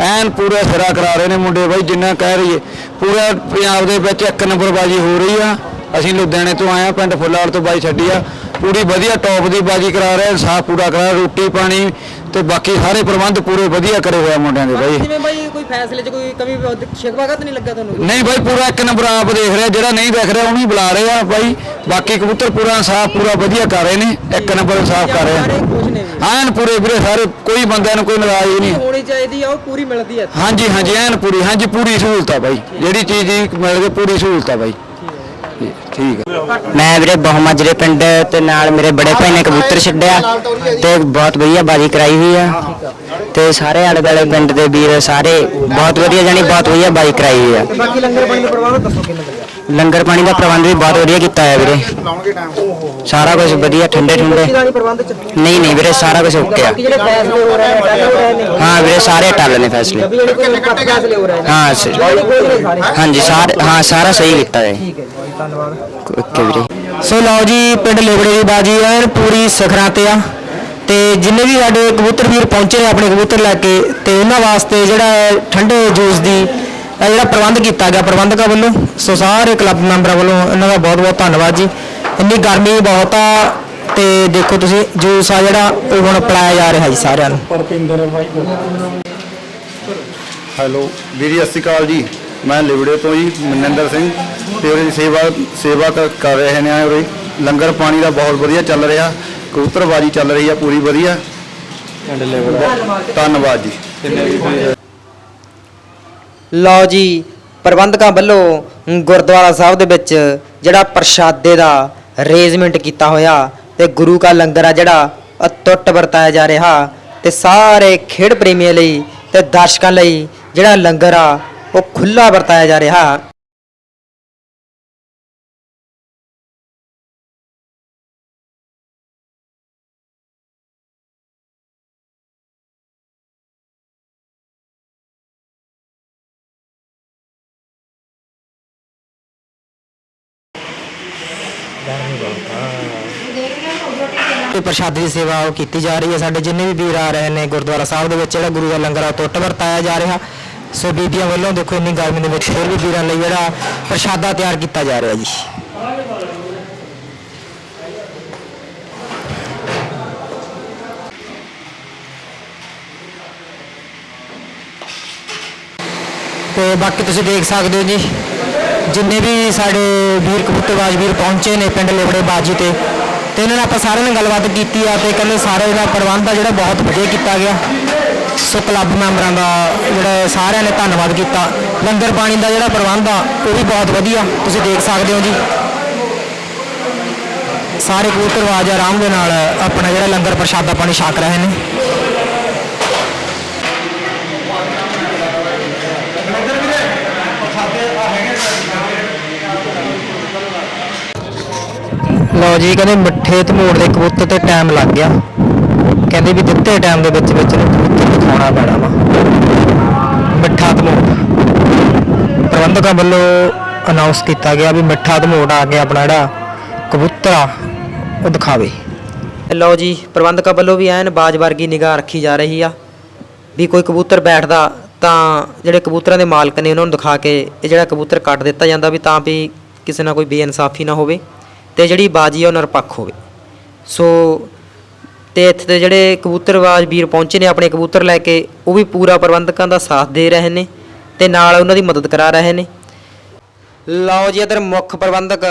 ਐਨ ਪੂਰਾ ਸਿਰਾ ਕਰਾ ਰਹੇ ਨੇ ਮੁੰਡੇ ਬਾਈ ਜਿੰਨਾ ਕਹਿ ਰਹੀਏ। ਪੂਰਾ ਪੰਜਾਬ ਦੇ ਵਿੱਚ ਇੱਕ ਨੰਬਰ ਬਾਜੀ ਹੋ ਰਹੀ ਆ। ਅਸੀਂ ਲੁਧਿਆਣੇ ਤੋਂ ਆਏ ਆ ਪਿੰਡ ਫੁੱਲਾਲ ਤੋਂ ਬਾਈ ਛੱਡੀ ਆ। ਪੂਰੀ ਵਧੀਆ ਟੌਪ ਦੀ ਬਾਜੀ ਕਰਾ ਰਹੇ ਇਨਸਾਫ ਪੂਰਾ ਕਰਾ ਰਹੇ, ਰੋਟੀ ਪਾਣੀ ਤੇ ਬਾਕੀ ਸਾਰੇ ਪ੍ਰਬੰਧ ਪੂਰੇ ਵਧੀਆ ਕਰੇ ਹੋਏ ਆ ਮੁੰਡਿਆਂ ਦੇ ਬਾਈ। ਜਿਵੇਂ ਬਾਈ ਕੋਈ ਫੈਸਲੇ 'ਚ ਕੋਈ ਕਮੀ ਸ਼ਿਕਵਾ ਤਾਂ ਨਹੀਂ ਲੱਗਾ ਤੁਹਾਨੂੰ ਨਹੀਂ ਬਾਈ ਪੂਰਾ ਇੱਕ ਨੰਬਰ ਆਪ ਦੇਖ ਰਿਹਾ ਜਿਹੜਾ ਨਹੀਂ ਦੇਖ ਰਿਹਾ ਉਹਨੂੰ ਬੁਲਾ ਰਹੇ ਆ ਬਾਈ। ਬਾਕੀ ਕਬੂਤਰ ਪੂਰਾ ਇਨਸਾਫ ਪੂਰਾ ਵਧੀਆ ਕਰ ਰਹੇ ਨੇ ਇੱਕ ਨੰਬਰ ਇਨਸਾਫ ਕਰ ਰਹੇ ਆ। ਐਨ ਪੂਰੇ ਵੀਰੇ ਸਾਰੇ ਕੋਈ ਬੰਦਿਆਂ ਨੂੰ ਕੋਈ ਨਾਰਾਜ਼ਗੀ ਨਹੀਂ। ਹੋਣੀ ਚਾਹੀਦੀ ਆ ਉਹ ਪੂਰੀ ਮਿਲਦੀ ਹੈ ਹਾਂਜੀ ਹਾਂਜੀ ਐਨ ਪੂਰੀ ਹਾਂਜੀ ਪੂਰੀ ਸਹੂਲਤ ਆ ਬਾਈ। ਜਿਹੜੀ ਚੀਜ਼ ਮਿਲ ਗਈ ਪੂਰੀ ਸਹੂਲਤ ਆ ਬਾਈ। ਠੀਕ ਹੈ ਮੈਂ ਵੀਰੇ ਬਹੁਮਾਜਰੇ ਪਿੰਡ ਤੇ ਨਾਲ ਮੇਰੇ ਬੜੇ ਭਾਈ ਨੇ ਕਬੂਤਰ ਛੱਡਿਆ ਤੇ ਬਹੁਤ ਵਧੀਆ ਬਾਜੀ ਕਰਾਈ ਹੋਈ ਆ। ਤੇ ਸਾਰੇ ਆਲੇ ਦੁਆਲੇ ਪਿੰਡ ਦੇ ਵੀਰ ਸਾਰੇ ਬਹੁਤ ਵਧੀਆ ਜਾਨੀ ਬਹੁਤ ਵਧੀਆ ਬਾਜੀ ਕਰਾਈ ਹੋਈ ਆ। ਬਾਕੀ ਲੰਗਰ ਪਾਣੀ ਦਾ ਪ੍ਰਬੰਧ ਦੱਸੋ ਕਿੰਨਾ ਲੰਗਰ ਪਾਣੀ ਦਾ ਪ੍ਰਬੰਧ ਵੀ ਬਹੁਤ ਵਧੀਆ ਕੀਤਾ ਹੋਇਆ ਵੀਰੇ। ਸਾਰਾ ਕੁਝ ਵਧੀਆ ਠੰਡੇ ਠੰਡੇ। ਪ੍ਰਬੰਧ 'ਚ? ਨਹੀਂ ਨਹੀਂ ਵੀਰੇ ਸਾਰਾ ਕੁਝ ਓਕੇ ਆ। ਬਾਕੀ ਜਿਹੜੇ ਫੈਸਲੇ ਹੋ ਰਹੇ ਨੇ ਟੱਲ ਹੋ ਰਹੇ ਨੇ? ਹਾਂ ਵੀਰੇ ਸਾਰੇ ਟੱਲ ਨੇ ਫੈਸਲੇ। ਵੀ ਜਿਹੜੇ ਕੋਈ ਪੱਕ ਫੈਸਲੇ ਹੋ ਰਹੇ ਨੇ। ਹਾਂ ਸਾਰੇ। ਹਾਂਜੀ ਸਾਰੇ ਹਾਂ ਸਾਰਾ ਸਹੀ ਕੀਤਾ ਹੈ। ਠੀਕ ਹੈ ਜੀ ਬਾਈ, ਧੰਨਵਾਦ। ਓਕੇ ਵੀਰੇ। ਸੋ ਲਓ ਜੀ ਪਿੰਡ ਲੇਬੜੇ ਦੀ ਬਾਜੀ ਐਨ ਪੂਰੀ ਸਖਰਾਂ ਤੇ ਆ। ਤੇ ਜਿੰਨੇ ਵੀ ਸਾਡੇ ਕਬੂਤਰ ਵੀਰ ਪਹੁੰਚੇ ਨੇ ਆਪਣੇ ਕਬੂਤਰ ਲੈ ਕੇ ਤੇ ਉਹਨਾਂ ਵਾਸਤੇ ਜਿਹੜਾ ਹੈ ਠੰਡੇ ਜੂਸ ਦੀ ਇਹ ਜਿਹੜਾ ਪ੍ਰਬੰਧ ਕੀਤਾ ਗਿਆ ਪ੍ਰਬੰਧਕਾਂ ਵੱਲੋਂ ਸੋ ਸਾਰੇ ਕਲੱਬ ਮੈਂਬਰਾਂ ਵੱਲੋਂ ਇਹਨਾਂ ਦਾ ਬਹੁਤ ਬਹੁਤ ਧੰਨਵਾਦ ਜੀ। ਇੰਨੀ ਗਰਮੀ ਬਹੁਤ ਆ ਤੇ ਦੇਖੋ ਤੁਸੀਂ ਜੂਸ ਆ ਜਿਹੜਾ ਉਹ ਹੁਣ ਪਿਲਾਇਆ ਜਾ ਰਿਹਾ ਜੀ ਸਾਰਿਆਂ ਨੂੰ। ਹੈਲੋ ਵੀਰੀ ਸਤਿ ਸ਼੍ਰੀ ਅਕਾਲ ਜੀ। ਮੈਂ ਲਿਵੜੇ ਤੋਂ ਜੀ ਮਨਿੰਦਰ ਸਿੰਘ। ਤੇ ਉਹਦੀ ਸੇਵਾ ਸੇਵਾ ਕਰ ਰਹੇ ਨੇ ਉਰੇ। ਲੰਗਰ ਪਾਣੀ ਦਾ ਬਹੁਤ ਵਧੀਆ ਚੱਲ ਰਿਹਾ। ਕਬੂਤਰਬਾਜੀ ਚੱਲ ਰਹੀ ਆ ਪੂਰੀ ਵਧੀਆ। ਧੰਨਵਾਦ ਜੀ। ਲਓ ਜੀ, ਪ੍ਰਬੰਧਕਾਂ ਵੱਲੋਂ ਗੁਰਦੁਆਰਾ ਸਾਹਿਬ ਦੇ ਵਿੱਚ ਜਿਹੜਾ ਪ੍ਰਸ਼ਾਦੇ ਦਾ ਅਰੇਂਜਮੈਂਟ ਕੀਤਾ ਹੋਇਆ ਤੇ ਗੁਰੂ ਕਾ ਲੰਗਰ ਆ ਜਿਹੜਾ ਅਤੁੱਟ ਵਰਤਾਇਆ ਜਾ ਰਿਹਾ ਤੇ ਸਾਰੇ ਖੇਡ ਪ੍ਰੇਮੀਆਂ ਲਈ ਤੇ ਦਰਸ਼ਕਾਂ ਲਈ ਜਿਹੜਾ ਲੰਗਰ ਆ, ਉਹ ਖੁੱਲਾ ਵਰਤਾਇਆ ਜਾ ਰਿਹਾ। ਤੇ ਪ੍ਰਸ਼ਾਦੇ ਦੀ ਸੇਵਾ ਉਹ ਕੀਤੀ ਜਾ ਰਹੀ ਹੈ। ਸਾਡੇ ਜਿੰਨੇ ਵੀ ਵੀਰ ਆ ਰਹੇ ਨੇ ਗੁਰਦੁਆਰਾ ਸਾਹਿਬ ਦੇ ਵਿੱਚ, ਜਿਹੜਾ ਗੁਰੂ ਦਾ ਲੰਗਰ ਆ, ਉਹ ਟੁੱਟ ਵਰਤਾਇਆ ਜਾ ਰਿਹਾ। ਸੋ ਬੀਬੀਆਂ ਵੱਲੋਂ ਦੇਖੋ ਇੰਨੀ ਗਰਮੀ ਦੇ ਵਿੱਚ ਹੋਰ ਵੀ ਵੀਰਾਂ ਲਈ ਜਿਹੜਾ ਪ੍ਰਸ਼ਾਦਾ ਤਿਆਰ ਕੀਤਾ ਜਾ ਰਿਹਾ ਜੀ। ਤੇ ਬਾਕੀ ਤੁਸੀਂ ਦੇਖ ਸਕਦੇ ਹੋ ਜੀ, ਜਿੰਨੇ ਵੀ ਸਾਡੇ ਵੀਰ ਕਬੂਤਰਬਾਜ਼ ਵੀਰ ਪਹੁੰਚੇ ਨੇ ਪਿੰਡ ਲੇਬੜੇ ਬਾਜੀ ਤੇ ਤੇ ਇਹਨਾਂ ਨਾਲ ਆਪਾਂ ਸਾਰਿਆਂ ਨਾਲ ਗੱਲਬਾਤ ਕੀਤੀ ਆ ਤੇ ਕਹਿੰਦੇ ਸਾਰੇ ਦਾ ਪ੍ਰਬੰਧ ਆ ਜਿਹੜਾ ਬਹੁਤ ਵਧੀਆ ਕੀਤਾ ਗਿਆ। ਸੋ ਕਲੱਬ ਮੈਂਬਰਾਂ ਦਾ ਜਿਹੜਾ ਸਾਰਿਆਂ ਨੇ ਧੰਨਵਾਦ ਕੀਤਾ। ਲੰਗਰ ਪਾਣੀ ਦਾ ਜਿਹੜਾ ਪ੍ਰਬੰਧ ਆ, ਉਹ ਵੀ ਬਹੁਤ ਵਧੀਆ। ਤੁਸੀਂ ਦੇਖ ਸਕਦੇ ਹੋ ਜੀ। ਸਾਰੇ ਕਬੂਤਰਬਾਜ਼ ਆਰਾਮ ਦੇ ਨਾਲ ਆਪਣਾ ਜਿਹੜਾ ਲੰਗਰ ਪ੍ਰਸ਼ਾਦਾ ਪਾਣੀ ਛਕ ਰਹੇ ਨੇ। ਲਓ ਜੀ, ਕਹਿੰਦੇ ਮਿੱਠੇ ਧਮੋੜ ਦੇ ਕਬੂਤਰ ਤੇ ਟਾਈਮ ਲੱਗ ਗਿਆ। ਕਹਿੰਦੇ ਵੀ ਦਿੱਤੇ ਟਾਈਮ ਦੇ ਵਿੱਚ ਵਿੱਚ ਨੂੰ ਕਬੂਤਰ ਦਿਖਾਉਣਾ ਪੈਣਾ ਵਾ। ਮਿੱਠਾ ਧਮੋੜ। ਪ੍ਰਬੰਧਕਾਂ ਵੱਲੋਂ ਅਨਾਉਂਸ ਕੀਤਾ ਗਿਆ ਵੀ ਮਿੱਠਾ ਧਮੋੜ ਆ ਕੇ ਆਪਣਾ ਜਿਹੜਾ ਕਬੂਤਰ ਆ ਉਹ ਦਿਖਾਵੇ। ਲਓ ਜੀ, ਪ੍ਰਬੰਧਕਾਂ ਵੱਲੋਂ ਵੀ ਐਨ ਬਾਜ ਵਰਗੀ ਨਿਗਾਹ ਰੱਖੀ ਜਾ ਰਹੀ ਆ ਵੀ ਕੋਈ ਕਬੂਤਰ ਬੈਠਦਾ ਤਾਂ ਜਿਹੜੇ ਕਬੂਤਰਾਂ ਦੇ ਮਾਲਕ ਨੇ ਉਹਨਾਂ ਨੂੰ ਦਿਖਾ ਕੇ ਇਹ ਜਿਹੜਾ ਕਬੂਤਰ ਕੱਟ ਦਿੱਤਾ ਜਾਂਦਾ ਵੀ ਤਾਂ ਵੀ ਕਿਸੇ ਨਾਲ ਕੋਈ ਬੇਇਨਸਾਫੀ ਨਾ ਹੋਵੇ। ਤੇ ਜਿਹੜੀ ਬਾਜੀ ਆ ਉਹ ਨਿਰਪੱਖ ਹੋਵੇ। ਸੋ ਤੇ ਇੱਥੇ ਦੇ ਜਿਹੜੇ ਕਬੂਤਰਬਾਜ਼ ਵੀਰ ਪਹੁੰਚੇ ਨੇ, ਆਪਣੇ ਕਬੂਤਰ ਲੈ ਕੇ, ਉਹ ਵੀ ਪੂਰਾ ਪ੍ਰਬੰਧਕਾਂ ਦਾ ਸਾਥ ਦੇ ਰਹੇ ਨੇ ਤੇ ਨਾਲ ਉਹਨਾਂ ਦੀ ਮਦਦ ਕਰਾ ਰਹੇ ਨੇ। ਲਓ ਜੀ ਇਧਰ ਮੁੱਖ ਪ੍ਰਬੰਧਕ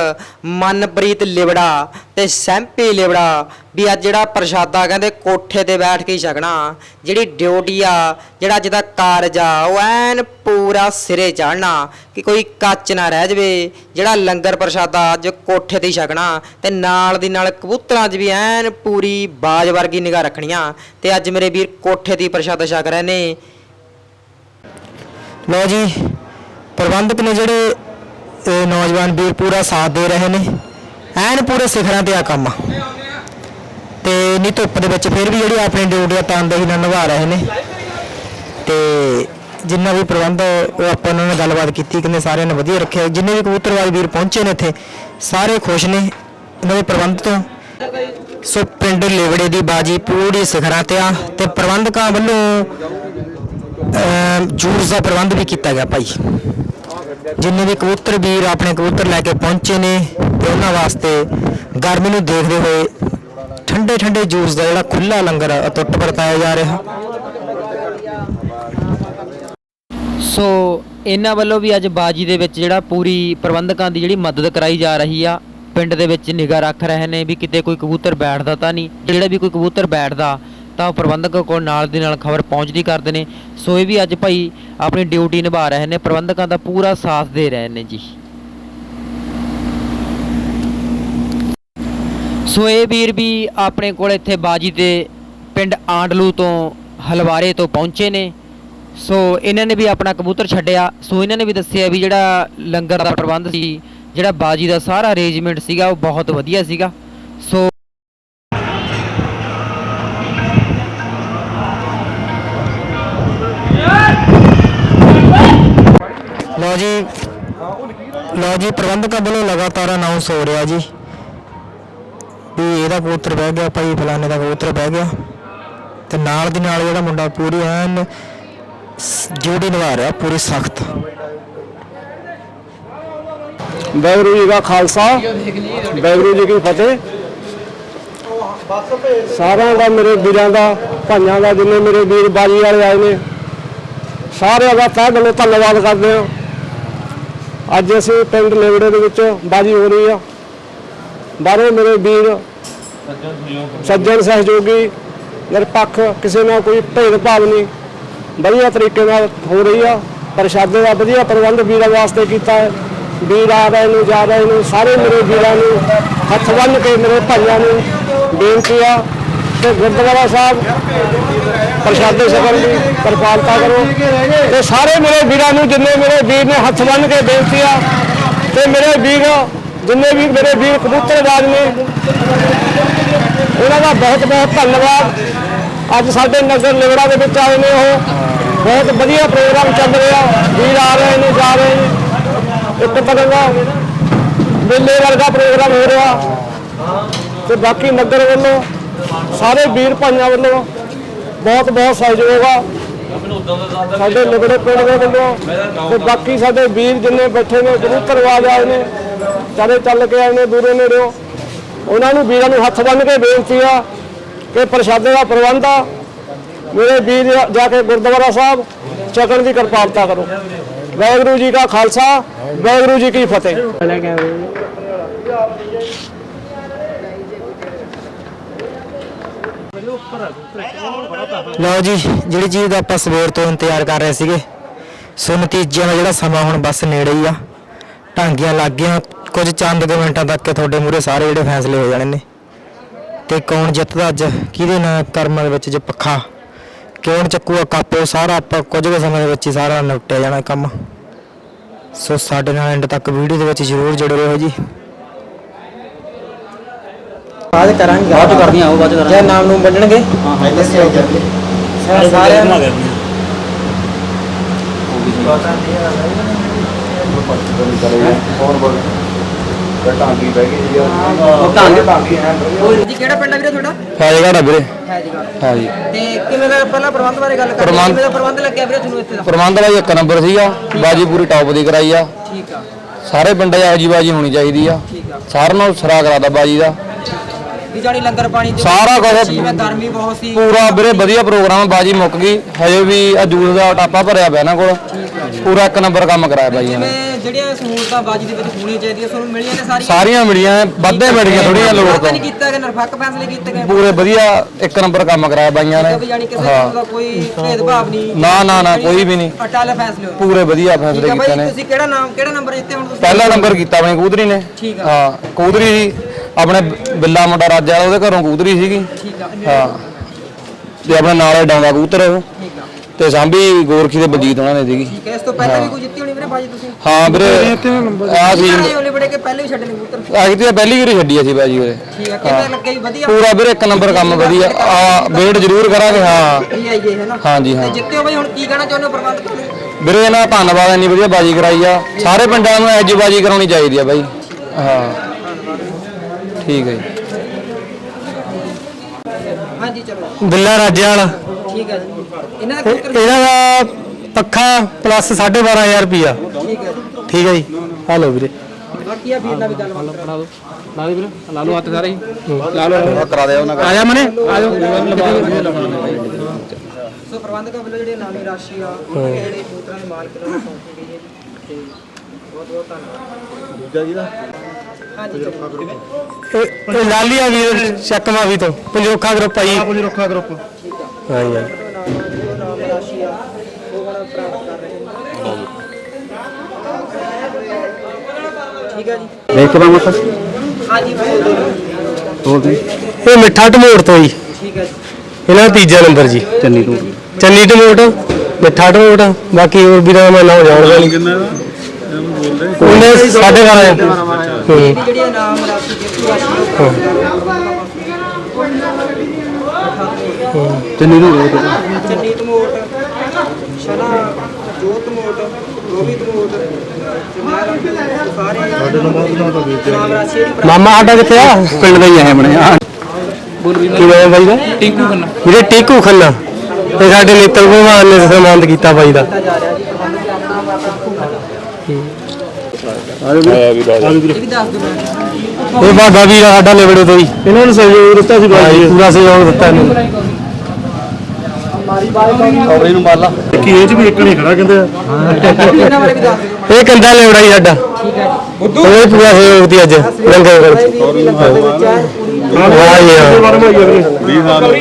ਮਨਪ੍ਰੀਤ ਲਿਬੜਾ ਤੇ ਸੈਂਪੀ ਲਿਬੜਾ ਵੀ ਅੱਜ ਜਿਹੜਾ ਪ੍ਰਸ਼ਾਦਾ ਕਹਿੰਦੇ ਕੋਠੇ ਤੇ ਬੈਠ ਕੇ ਹੀ ਛਕਣਾ, ਜਿਹੜੀ ਡਿਊਟੀ ਆ, ਜਿਹੜਾ ਅੱਜ ਦਾ ਕਾਰਜ ਆ, ਉਹ ਐਨ ਪੂਰਾ ਸਿਰੇ ਚੜਨਾ ਕਿ ਕੋਈ ਕੱਚ ਨਾ ਰਹਿ ਜਵੇ, ਜਿਹੜਾ ਲੰਗਰ ਪ੍ਰਸ਼ਾਦਾ ਅੱਜ ਕੋਠੇ ਤੇ ਹੀ ਛਕਣਾ ਤੇ ਨਾਲ ਦੀ ਨਾਲ ਕਬੂਤਰਾਂ 'ਚ ਵੀ ਐਨ ਪੂਰੀ ਬਾਜ ਵਰਗੀ ਨਿਗਾਹ ਰੱਖਣੀਆਂ ਤੇ ਅੱਜ ਮੇਰੇ ਵੀਰ ਕੋਠੇ ਤੇ ਪ੍ਰਸ਼ਾਦਾ ਛਕ ਰਹੇ ਨੇ। ਲਓ ਜੀ, ਪ੍ਰਬੰਧਕ ਨੇ ਜਿਹੜੇ ਇਹ ਨੌਜਵਾਨ ਵੀਰ ਪੂਰਾ ਸਾਥ ਦੇ ਰਹੇ ਨੇ। ਐਨ ਪੂਰੇ ਸਿਖਰਾਂ ਤੇ ਆ ਕੰਮ ਤੇ ਨੀ ਧੁੱਪ ਦੇ ਵਿੱਚ ਫਿਰ ਵੀ ਜਿਹੜੀ ਆਪਣੀ ਡਿਊਟੀ ਆ ਤਨਦੇਹੀ ਨਾਲ ਨਿਭਾ ਰਹੇ ਨੇ। ਤੇ ਜਿੰਨਾ ਵੀ ਪ੍ਰਬੰਧ ਉਹ ਆਪਾਂ ਉਹਨਾਂ ਨਾਲ ਗੱਲਬਾਤ ਕੀਤੀ, ਕਹਿੰਦੇ ਸਾਰਿਆਂ ਨੇ ਵਧੀਆ ਰੱਖਿਆ। ਜਿੰਨੇ ਵੀ ਕਬੂਤਰਵਾਲ ਵੀਰ ਪਹੁੰਚੇ ਨੇ ਇੱਥੇ, ਸਾਰੇ ਖੁਸ਼ ਨੇ ਇਹਨਾਂ ਦੇ ਪ੍ਰਬੰਧ ਤੋਂ। ਸੋ ਪਿੰਡ ਲੇਵੜੇ ਦੀ ਬਾਜੀ ਪੂਰੀ ਸਿਖਰਾਂ ਤੇ ਆ ਤੇ ਪ੍ਰਬੰਧਕਾਂ ਵੱਲੋਂ ਅਮ ਜੂਸ ਦਾ ਪ੍ਰਬੰਧ ਵੀ ਕੀਤਾ ਗਿਆ ਭਾਈ। ਜਿੰਨੇ ਵੀ ਕਬੂਤਰ ਵੀਰ ਆਪਣੇ ਕਬੂਤਰ ਲੈ ਕੇ ਪਹੁੰਚੇ ਨੇ ਤੇ ਉਹਨਾਂ ਵਾਸਤੇ ਗਰਮੀ ਨੂੰ ਦੇਖਦੇ ਹੋਏ ਠੰਡੇ ਠੰਡੇ ਜੂਸ ਦਾ ਜਿਹੜਾ ਖੁੱਲਾ ਲੰਗਰ ਅਟੁੱਟ ਵਰਤਾਇਆ ਜਾ ਰਿਹਾ। ਸੋ ਇਹਨਾਂ ਵੱਲੋਂ ਵੀ ਅੱਜ ਬਾਜੀ ਦੇ ਵਿੱਚ ਜਿਹੜਾ ਪੂਰੀ ਪ੍ਰਬੰਧਕਾਂ ਦੀ ਜਿਹੜੀ ਮਦਦ ਕਰਾਈ ਜਾ ਰਹੀ ਆ, ਪਿੰਡ ਦੇ ਵਿੱਚ ਨਿਗਾਹ ਰੱਖ ਰਹੇ ਨੇ ਵੀ ਕਿਤੇ ਕੋਈ ਕਬੂਤਰ ਬੈਠਦਾ ਤਾਂ ਨਹੀਂ। ਜਿਹੜਾ ਵੀ ਕੋਈ ਕਬੂਤਰ ਬੈਠਦਾ ਤਾਂ ਉਹ ਪ੍ਰਬੰਧਕ ਕੋਲ ਨਾਲ ਦੀ ਨਾਲ ਖਬਰ ਪਹੁੰਚਦੀ ਕਰਦੇ ਨੇ। ਸੋ ਇਹ ਵੀ ਅੱਜ ਭਾਈ ਆਪਣੀ ਡਿਊਟੀ ਨਿਭਾ ਰਹੇ ਨੇ। ਪ੍ਰਬੰਧਕਾਂ ਦਾ ਪੂਰਾ ਸਾਥ ਦੇ ਰਹੇ ਨੇ ਜੀ। ਸੋ ਇਹ ਵੀਰ ਵੀ ਆਪਣੇ ਕੋਲ ਇੱਥੇ ਬਾਜੀ ਤੇ ਪਿੰਡ ਆਂਡਲੂ ਤੋਂ ਹਲਵਾਰੇ ਤੋਂ ਪਹੁੰਚੇ ਨੇ। ਸੋ ਇਹਨਾਂ ਨੇ ਵੀ ਆਪਣਾ ਕਬੂਤਰ ਛੱਡਿਆ। ਸੋ ਇਹਨਾਂ ਨੇ ਵੀ ਦੱਸਿਆ ਵੀ ਜਿਹੜਾ ਲੰਗਰ ਦਾ ਪ੍ਰਬੰਧ ਸੀ, ਜਿਹੜਾ ਬਾਜੀ ਦਾ ਸਾਰਾ ਅਰੇਂਜਮੈਂਟ ਸੀਗਾ, ਉਹ ਬਹੁਤ ਵਧੀਆ ਸੀਗਾ। ਸੋ ਜੀ, ਪ੍ਰਬੰਧਕਾਂ ਵੱਲੋਂ ਲਗਾਤਾਰ ਅਨਾਉਂਸ ਹੋ ਰਿਹਾ ਜੀ। ਵੀ ਇਹਦਾ ਕਬੂਤਰ ਬਹਿ ਗਿਆ, ਭਾਈ ਫਲਾਣੇ ਦਾ ਕਬੂਤਰ ਬਹਿ ਗਿਆ। ਤੇ ਨਾਲ ਦੀ ਨਾਲ ਜਿਹੜਾ ਮੁੰਡਾ ਪੂਰੀ ਐਨ ਡਿਊਟੀ ਨਿਭਾ ਰਿਹਾ, ਪੂਰੀ ਸਖਤ। ਵਾਹਿਗੁਰੂ ਜੀ ਦਾ ਖਾਲਸਾ, ਵਾਹਿਗੁਰੂ ਜੀ ਕੀ ਫਤਿਹ। ਸਾਰਿਆਂ ਦਾ, ਮੇਰੇ ਵੀਰਾਂ ਦਾ, ਭਾਈਆਂ ਦਾ, ਜਿੰਨੇ ਮੇਰੇ ਵੀਰ ਬਾਜੀ ਵਾਲੇ ਆਏ ਨੇ, ਸਾਰਿਆਂ ਦਾ ਤਹਿ ਦਿਲੋਂ ਧੰਨਵਾਦ ਕਰਦੇ ਹਾਂ। ਅੱਜ ਅਸੀਂ ਪਿੰਡ ਲੇਵੜੇ ਦੇ ਵਿੱਚ ਬਾਜੀ ਹੋ ਰਹੀ ਆ। ਬਾਹਰੋਂ ਮੇਰੇ ਵੀਰ ਸੱਜਣ ਸਹਿਯੋਗੀ ਨਿਰਪੱਖ ਕਿਸੇ ਨਾਲ ਕੋਈ ਭੇਦਭਾਵ ਨਹੀਂ। ਵਧੀਆ ਤਰੀਕੇ ਨਾਲ ਹੋ ਰਹੀ ਆ। ਪ੍ਰਸ਼ਾਦੇ ਦਾ ਵਧੀਆ ਪ੍ਰਬੰਧ ਵੀਰਾਂ ਵਾਸਤੇ ਕੀਤਾ ਹੈ। ਵੀਰ ਆ ਰਹੇ ਨੂੰ, ਜਾ ਰਹੇ ਨੂੰ, ਸਾਰੇ ਮੇਰੇ ਵੀਰਾਂ ਨੂੰ ਹੱਥ ਬੰਨ੍ਹ ਕੇ ਮੇਰੇ ਭਾਈਆਂ ਨੂੰ ਬੇਨਤੀ ਆ। ਕਿ ਗੁਰਦੁਆਰਾ ਸਾਹਿਬ ਪ੍ਰਸ਼ਾਦੇ ਛਕਣ ਦੀ ਕਿਰਪਾਲਤਾ ਕਰੋ। ਤੇ ਸਾਰੇ ਮੇਰੇ ਵੀਰਾਂ ਨੂੰ, ਜਿੰਨੇ ਮੇਰੇ ਵੀਰ ਨੇ ਹੱਥ ਬੰਨ੍ਹ ਕੇ ਬੇਨਤੀ ਆ, ਤੇ ਮੇਰੇ ਵੀਰ, ਜਿੰਨੇ ਵੀ ਮੇਰੇ ਵੀਰ ਕਬੂਤਰਬਾਜ਼ ਨੇ, ਉਹਨਾਂ ਦਾ ਬਹੁਤ ਬਹੁਤ ਧੰਨਵਾਦ। ਅੱਜ ਸਾਡੇ ਨਗਰ ਲਿਵੜਾ ਦੇ ਵਿੱਚ ਆਏ ਨੇ ਉਹ। ਬਹੁਤ ਵਧੀਆ ਪ੍ਰੋਗਰਾਮ ਚੱਲ ਰਿਹਾ। ਵੀਰ ਆ ਰਹੇ ਨੇ, ਜਾ ਰਹੇ ਨੇ। ਇੱਕ ਤਰ੍ਹਾਂ ਦਾ ਮੇਲੇ ਵਰਗਾ ਪ੍ਰੋਗਰਾਮ ਹੋ ਰਿਹਾ। ਤੇ ਬਾਕੀ ਨਗਰ ਵੱਲੋਂ, ਸਾਰੇ ਵੀਰ ਭਾਈਆਂ ਵੱਲੋਂ ਬਹੁਤ ਬਹੁਤ ਸਹਿਯੋਗ ਆ। ਸਾਡੇ ਲਿਬੜੇ ਪਿੰਡ ਦੇ ਵੱਲੋਂ ਤੇ ਬਾਕੀ ਸਾਡੇ ਵੀਰ ਜਿੰਨੇ ਬੈਠੇ ਨੇ ਕਬੂਤਰਵਾਜ ਆਏ ਨੇ, ਚਾਰੇ ਚੱਲ ਕੇ ਆਏ ਨੇ, ਦੂਰੇ ਨੇੜਿਓ। ਉਹਨਾਂ ਨੂੰ ਵੀਰਾਂ ਨੂੰ ਹੱਥ ਬੰਨ੍ਹ ਕੇ ਬੇਨਤੀ ਆ ਕਿ ਪ੍ਰਸ਼ਾਦੇ ਦਾ ਪ੍ਰਬੰਧ ਆ। ਮੇਰੇ ਵੀਰ ਜਾ ਕੇ ਗੁਰਦੁਆਰਾ ਸਾਹਿਬ, ਚੱਕਣ ਦੀ ਕਿਰਪਾਲਤਾ ਕਰੋ। ਵਾਹਿਗੁਰੂ ਜੀ ਕਾ ਖਾਲਸਾ, ਵਾਹਿਗੁਰੂ ਜੀ ਕੀ ਫਤਿਹ। ਲਓ ਜੀ ਜਿਹੜੀ ਚੀਜ਼ ਦਾ ਆਪਾਂ ਸਵੇਰ ਤੋਂ ਇੰਤਜ਼ਾਰ ਕਰ ਰਹੇ ਸੀਗੇ ਸੋ ਨਤੀਜਿਆਂ ਦਾ ਜਿਹੜਾ ਸਮਾਂ ਹੁਣ ਬਸ ਨੇੜੇ ਹੀ ਆ। ਢਾਂਗੀਆਂ ਲੱਗ ਗਈਆਂ ਕੁਝ ਚੰਦ ਕੁ ਮਿੰਟਾਂ ਤੱਕ ਤੁਹਾਡੇ ਮੂਹਰੇ ਸਾਰੇ ਜਿਹੜੇ ਫੈਸਲੇ ਹੋ ਜਾਣੇ ਨੇ। ਤੇ ਕੌਣ ਜਿੱਤਦਾ ਅੱਜ? ਕਿਹਦੇ ਨਾਲ ਕਰਮਾਂ ਦੇ ਵਿੱਚ ਜੇ ਪੱਖਾ? ਕੌਣ ਚੱਕੂਗਾ ਕੱਪ? ਉਹ ਸਾਰਾ ਆਪਾਂ ਕੁਝ ਕੁ ਸਮੇਂ ਦੇ ਵਿੱਚ ਹੀ ਸਾਰਾ ਨਿਪਟਿਆ ਜਾਣਾ ਕੰਮ। ਸੋ ਸਾਡੇ ਨਾਲ ਐਂਡ ਤੱਕ ਵੀਡੀਓ ਦੇ ਵਿੱਚ ਜ਼ਰੂਰ ਜੁੜੇ ਰਹੋ ਜੀ। ਬਾਅਦ ਕਰਾਂਗੇ। ਬਾਅਦ ਕਰਦੀਆਂ ਉਹ ਬਾਅਦ ਕਰਾਂਗੇ। ਨਾਮ ਨੂੰ ਵੰਡਣਗੇ ਹਾਂ ਹਾਂ। ਦੱਸਿਓ ਸਾਰਿਆਂ ਨੂੰ। ਟਾਂਗੀ ਬਹਿ ਗਈ ਜੀ। ਢਾਂਗੀ। ਟਾਂਗੀ ਹੈ ਜੀ ਕਿਹੜਾ ਪਿੰਡ ਆ ਵੀਰੇ ਤੁਹਾਡਾ? ਫਾਇਦਾ ਵੀਰੇ। ਹੈ ਜੀ ਗੱਲ ਹਾਂਜੀ। ਤੇ ਕਿਵੇਂ ਦਾ ਪਹਿਲਾਂ ਪ੍ਰਬੰਧ ਬਾਰੇ ਗੱਲ ਕਰੀਏ ਪ੍ਰਬੰਧ- ਕਿਵੇਂ ਦਾ ਪ੍ਰਬੰਧ ਲੱਗਿਆ ਵੀਰੇ ਤੁਹਾਨੂੰ ਇੱਥੇ ਦਾ? ਪ੍ਰਬੰਧ ਦਾ ਇੱਕ ਨੰਬਰ ਸੀਗਾ। ਬਾਜੀ ਪੂਰੀ ਟੌਪ ਦੀ ਕਰਾਈ ਆ। ਠੀਕ ਆ। ਸਾਰੇ ਪਿੰਡਾਂ 'ਚ ਇਹੋ ਬਾਜੀ ਹੋਣੀ ਚਾਹੀਦੀ ਆ। ਠੀਕ ਆ। ਸਾਰਿਆਂ ਨੂੰ ਸਰਾ ਕਰਾਦਾ ਬਾਜੀ ਦਾ। ਵੀ ਜਾਣੀ ਲੰਗਰ ਪਾਣੀ ਦੇ ਸਾਰਾ ਕੁਛ- ਜਿਵੇਂ ਗਰਮੀ ਬਹੁਤ ਸੀ। ਪੂਰਾ ਵੀਰੇ ਵਧੀਆ ਪ੍ਰੋਗਰਾਮ ਬਾਜੀ ਮੁੱਕ ਗਈ। ਹਜੇ ਵੀ ਜੂਸ ਦਾ ਟਾਪਾ ਭਰਿਆ ਪਿਆ ਇਹਨਾਂ ਕੋਲ। ਪੂਰਾ ਇੱਕ ਨੰਬਰ ਕੰਮ ਕਰਾਇਆ ਬਾਈਆਂ ਨੇ। ਜਿਵੇਂ ਜਿਹੜੀਆਂ ਸਹੂਲਤਾਂ ਬਾਜੀ ਦੇ ਵਿੱਚ ਹੋਣੀਆਂ ਚਾਹੀਦੀਆਂ ਤੁਹਾਨੂੰ ਮਿਲੀਆਂ ਨੇ ਸਾਰੀਆਂ? ਸਾਰੀਆਂ ਮਿਲੀਆਂ ਵੱਧੇ ਮਿਲੀਆਂ ਥੋੜੀਆਂ ਲੋੜ ਤਾਂ ਤੋਂ ਨਹੀਂ ਕੀਤਾ ਕਿ ਨਿਰਪੱਖ ਫੈਸਲੇ ਕੀਤੇ ਗਏ। ਪੂਰੇ ਵਧੀਆ ਇੱਕ ਨੰਬਰ ਕੰਮ ਕਰਾਇਆ ਬਾਈਆਂ ਵੀ ਨੇ ਕਿਸੇ ਦਾ ਕੋਈ ਭੇਦਭਾਵ ਨਹੀਂ। ਨਾ ਨਾ ਨਾ ਕੋਈ ਵੀ ਨਹੀਂ। ਅਟਲ ਫੈਸਲੇ ਹੋਏ ਪੂਰੇ ਵਧੀਆ ਫੈਸਲੇ ਕੀਤੇ ਨੇ। ਤੁਸੀਂ ਕਿਹੜਾ ਨਾਮ ਕਿਹੜਾ ਨੰਬਰ ਜਿੱਤੇ ਹੁਣ ਤੁਸੀਂ? ਪਹਿਲਾ ਨੰਬਰ ਕੀਤਾ ਆਪਣੀ ਕੂਦਰੀ ਨੇ। ਠੀਕ ਆ। ਹਾਂ ਕੂਦਰੀ ਆਪਣੇ ਬਿੱਲਾ ਮੁੰਡਾ ਰਾਜਾ ਉਹਦੇ ਘਰੋਂ ਕੂਦਰੀ ਸੀਗੀ। ਠੀਕ ਆ। ਹਾਂ। ਤੇ ਆਪਣੇ ਨਾਲੇ ਡਾਉਂਦਾ ਕਬੂਤਰ ਉਹ। ਤੇ ਸਾਂਭੀ ਗੋਰਖੀ ਦੇ ਬਲਜੀਤ ਉਹਨਾਂ ਨੇ ਸੀਗੀ। ਠੀਕ ਹੈ ਇਸ ਤੋਂ ਪਹਿਲਾਂ ਵੀ ਕੋਈ ਜਿੱਤੀ ਹੋਣੀ ਵੀਰੇ ਬਾਜੀ ਤੁਸੀਂ? ਹਾਂ ਵੀਰੇ ਆ ਸੀ। ਕਿਹੜੇ ਉਹਨੇ ਬੜੇ ਕੇ ਪਹਿਲੇ ਵੀ ਛੱਡੇ ਨੇ ਕਬੂਤਰ ਆਗੀ ਤੇ ਪਹਿਲੀ ਵਾਰੀ ਛੱਡੀ ਅਸੀਂ ਬਾਜੀ ਉਹਦੇ ਠੀਕ ਆ ਕਿਵੇਂ ਲੱਗੇ ਜੀ? ਵਧੀਆ। ਪੂਰਾ ਵੀਰੇ ਇੱਕ ਨੰਬਰ ਕੰਮ ਵਧੀਆ। ਆ ਵੇਟ ਜ਼ਰੂਰ ਕਰਾਂਗੇ ਹਾਂ। ਇਹ ਆਈਏ ਹੈ ਨਾ? ਹਾਂਜੀ ਹਾਂ। ਤੇ ਜਿੱਤੇ ਹੋ ਬਈ ਹੁਣ ਕੀ ਕਹਿਣਾ ਚਾਹੁੰਦੇ ਹੋ ਪ੍ਰਬੰਧਕ ਨੂੰ? ਵੀਰੇ ਇਹਨਾਂ ਦਾ ਧੰਨਵਾਦ ਇੰਨੀ ਵਧੀਆ ਬਾਜੀ ਕਰਾਈ ਆ। ਸਾਰੇ ਪਿੰਡਾਂ ਨੂੰ ਐਜੀ ਬਾਜੀ ਕਰਾਉਣੀ ਚਾਹੀਦੀ ਆ ਬਾਈ। ਹਾਂ। ਠੀਕ ਹੈ ਜੀ। ਹਾਂਜੀ ਚਲੋ। ਬਿੱਲਾ ਰਾਜੇ ਵਾਲਾ ਠੀਕ ਹੈ ਜੀ। ਇਹਨਾਂ ਦਾ ਇਹਨਾਂ ਦਾ ਪੱਖਾ ਪਲੱਸ 12500 ਰੁਪਿਆ ਠੀਕ ਹੈ। ਜੀ ਠੀਕ ਹੈ ਜੀ। ਹਲੋ ਵੀਰੇ। ਬਾਕੀ ਆ ਵੀਰ ਦਾ ਵੀ ਗੱਲਬਾਤ ਕਰਾ ਦਿਓ ਕਰਾ ਦੇ ਉਹਨਾਂ ਆ ਜਾ ਮਨੇ ਆ ਜਾ ਸੋ ਪ੍ਰਬੰਧਕਾਂ ਵੱਲੋਂ ਜਿਹੜੇ ਨਾਮੀ ਰਾਸ਼ੀ ਆ ਉਹ ਜਿਹੜੇ ਕਬੂਤਰਾਂ ਦੇ ਮਾਲਕ ਨੂੰ ਸੌਂਪੀ ਗਈ ਹੈ ਜੀ ਤੇ ਬਹੁਤ ਬਹੁਤ ਧੰਨਵਾਦ। ਦੂਜਾ ਜੀ ਦਾ? ਹਾਂਜੀ ਚਲੋ। ਇਹ ਇਹ ਲਾਲੀਆ ਵੀਰ ਚੱਕਮਾ ਵੀ ਤੋਂ। ਪੰਜੋਖਾ ਗਰੁੱਪ ਆਈ ਪੰਜਰੋਖਾ ਗਰੁੱਪ। ਹਾਂ ਜੀ ਜੋ ਨਾਮ ਰਾਸ਼ੀ ਆ ਉਹ ਹੁਣ ਪ੍ਰਾਪਤ ਕਰ ਰਹੇ ਨੇ ਠੀਕ ਹੈ ਜੀ ਇੱਕ ਦਾ ਮਸਾ ਹਾਂਜੀ ਬੋਲ ਦਿਓ। ਤੋਲ ਦੀ ਇਹ ਮਿੱਠਾ ਢਮੋੜ ਤੋਂ ਜੀ। ਠੀਕ ਹੈ ਜੀ। ਇਹਨਾਂ ਦਾ ਤੀਜਾ ਨੰਬਰ ਜੀ। ਚੰਨੀ ਤੋਂ ਚੰਨੀ ਢਮੋੜ ਮਿੱਠਾ ਢਮੋੜ ਬਾਕੀ ਹੋਰ ਵੀਰਾਂ ਦਾ ਮੈਂ ਨਾਮ ਜਾਣਦਾ ਨਹੀਂ ਕਿੰਨਾ ਦਾ ਬੋਲਦੇ ਉਹਨੇ ਸਾਡੇ ਘਰ ਆਏ ਹੂੰ ਇਹਦੀ ਜਿਹੜੀ ਇਹ ਨਾਮ ਰਾਸ਼ੀ ਜਿੱਤੂ ਰਾਸ਼ੀ ਉਹ ਚੰਨੀ ਸ਼ਨਾ ਜੋਤ ਮੋਟ ਮੋਟ ਸਾਰੇ ਰਾਸ਼ੀ ਜਿਹੜੀ ਮਾਮਾ ਸਾਡਾ ਕਿੱਥੇ ਆ? ਪਿੰਡ ਦਾ ਹੀ ਹੈ ਆਪਣੇ ਕਿਵੇਂ ਆ ਬਾਈ ਦਾ? ਟਿੰਕੂ ਖੰਨਾ। ਵੀਰੇ ਟਿੰਕੂ ਖੰਨਾ। ਤੇ ਸਾਡੇ ਨੇਤਰ ਭਗਵਾਨ ਨੇ ਸਨਮਾਨਿਤ ਕੀਤਾ ਬਾਈ ਦਾ। ਇਹ ਵੀ ਦੱਸ ਦਿਓ। ਇਹ ਬਾਬਾ ਵੀਰ ਆ ਸਾਡਾ ਲਿਬੜੇ ਤੋਂ ਹੀ। ਇਹਨਾਂ ਨੂੰ ਸਹਿਯੋਗ ਦਿੱਤਾ ਸੀ ਬਾਈ ਪੂਰਾ ਸਹਿਯੋਗ ਦਿੱਤਾ ਇਹਨੂੰ ਕਵਰੇ ਨੂੰ ਮਾਰ ਲਾ। ਕੀ ਇਹ ਚ ਵੀ ਇੱਕ ਨਹੀਂ ਖੜਾ ਕਹਿੰਦੇ ਇਹ ਕੰਦਾ ਲਿਬੜਾ ਹੀ ਸਾਡਾ। ਠੀਕ ਹੈ ਜੀ ਉਹ ਪੂਰਾ ਸਹਿਯੋਗ ਦੀ ਅੱਜ ਲੰਗਰ ਵਿੱਚ ਵਾਹ ਜੀ ਹਾਂ। 20 ਸਾਲ ਹੋ ਗਏ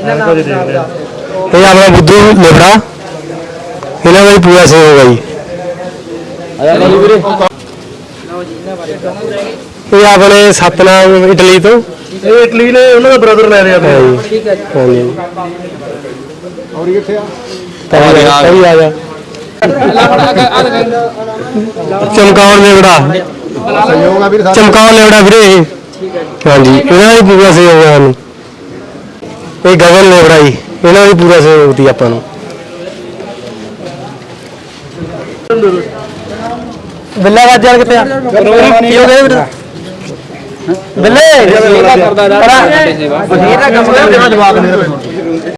ਇਹਨਾਂ ਨਾਮ ਦੇ। ਨਾਲ ਦਾ ਇਹ ਆਪਣਾ ਬੁੱਧੂ ਲਿਬੜਾ ਇਹਨਾਂ ਦਾ ਪੂਰਾ ਸਹਿਯੋਗ ਹੈ ਜੀ। ਲਓ ਜੀ ਇਹਨਾਂ ਬਾਰੇ ਦੱਸੋ। ਇਹ ਆਪਣੇ ਸਤਨਾਮ ਇਟਲੀ ਤੋਂ। ਇਹ ਇਟਲੀ ਨੇ ਉਹਨਾਂ ਦਾ ਬ੍ਰਦਰ ਲੈ ਰਿਹਾ ਹੈ ਜੀ ਠੀਕ ਹੈ ਜੀ। ਹਾਂਜੀ। ਔਰੀ ਕਿੱਥੇ ਆ? ਤਵੀ ਆ ਆ ਜਾ ਚਮਕਾਉਣ ਲਿਬੜਾ ਸਹਿਯੋਗ ਆ ਵੀਰ ਸਾਹਿਬ ਚਮਕਾਉਣ ਲਿਬੜਾ ਵੀਰੇ ਇਹ। ਹਾਂਜੀ ਇਹਨਾਂ ਦਾ ਵੀ ਪੂਰਾ ਸਹਿਯੋਗ ਹੈ ਸਾਨੂੰ। ਇਹ ਗਗਨ ਲਿਬੜਾ ਜੀ ਇਹਨਾਂ ਦਾ ਵੀ ਪੂਰਾ ਸਹਿਯੋਗ ਦੀ ਆਪਾਂ ਨੂੰ। ਬਿੱਲਾ ਵਾਜ ਕਿੱਥੇ ਆ? ਕੀ ਹੋ ਗਿਆ ਵੀਰ? ਬਿੱਲੇ! ਕਰਦਾ ਦਾ ਸੇਵਾ। ਕੰਮ ਜਵਾਬ